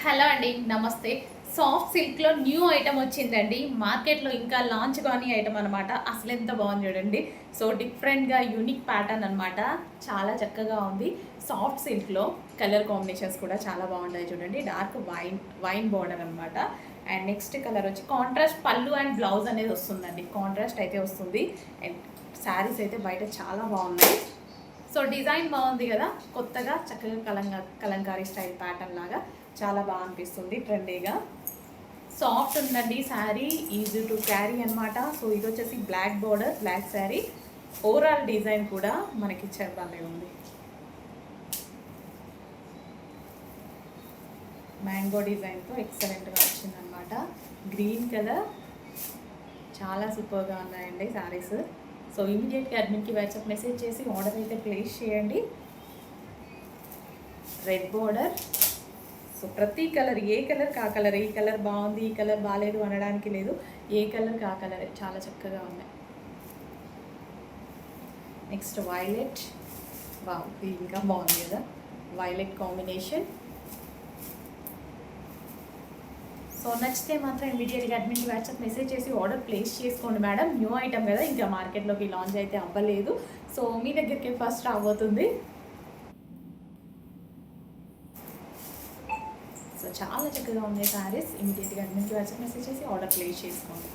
Hello అండి నమస్తే. Soft సిల్క్లో న్యూ ఐటమ్ వచ్చిందండి. మార్కెట్లో ఇంకా లాంచ్ కాని ఐటమ్ అనమాట అసలు ఎంత బాగుంది చూడండి. సో డిఫరెంట్గా యూనిక్ ప్యాటర్న్ అనమాట చాలా చక్కగా ఉంది. సాఫ్ట్ సిల్క్లో కలర్ కాంబినేషన్స్ కూడా చాలా బాగుంటాయి చూడండి. డార్క్ వైన్ వైన్ బార్డర్ అనమాట అండ్ నెక్స్ట్ కలర్ వచ్చి కాంట్రాస్ట్ పళ్ళు అండ్ బ్లౌజ్ అనేది వస్తుందండి. కాంట్రాస్ట్ అయితే వస్తుంది. అండ్ శారీస్ అయితే బయట చాలా బాగున్నాయి. సో డిజైన్ బాగుంది కదా. కొత్తగా చక్కగా కలంగా కలంకారీ స్టైల్ ప్యాటర్న్ లాగా చాలా బాగా అనిపిస్తుంది ట్రెండీగా. సాఫ్ట్ ఉందండి శారీ ఈజీ టు క్యారీ అనమాట సో ఇది వచ్చేసి black border black sari. Overall design కూడా మనకి చెప్పాలి ఉంది. మ్యాంగో డిజైన్తో ఎక్సలెంట్గా వచ్చిందనమాట గ్రీన్ కలర్. చాలా సూపర్గా ఉన్నాయండి శారీస్. సో ఇమీడియట్గా అడ్మిన్కి వాట్సాప్ మెసేజ్ చేసి ఆర్డర్ అయితే ప్లేస్ చేయండి. రెడ్ బోర్డర్ సో ప్రతి కలర్ ఏ కలర్ కా కలర్ ఈ కలర్ బాగుంది ఈ కలర్ బాగాలేదు అనడానికి లేదు. ఏ కలర్ కా కలర్ చాలా చక్కగా ఉన్నాయి. నెక్స్ట్ వైలెట్ బాగుంది ఇంకా బాగుంది కదా. వైలెట్ కాంబినేషన్ సో నచ్చితే మాత్రం ఇమీడియట్గా అడ్మిన్కి వాట్సాప్ మెసేజ్ చేసి ఆర్డర్ ప్లేస్ చేసుకోండి మేడం న్యూ ఐటమ్ కదా ఇంకా మార్కెట్లోకి లాంచ్ అయితే అవ్వలేదు. సో మీ దగ్గరికి ఫస్ట్ రాబోతుంది. సో చాలా చక్కగా ఉన్నాయి శారీస్ ఇమీడియట్గా అడ్మిన్కి వాట్సాప్ మెసేజ్ చేసి ఆర్డర్ ప్లేస్ చేసుకోండి.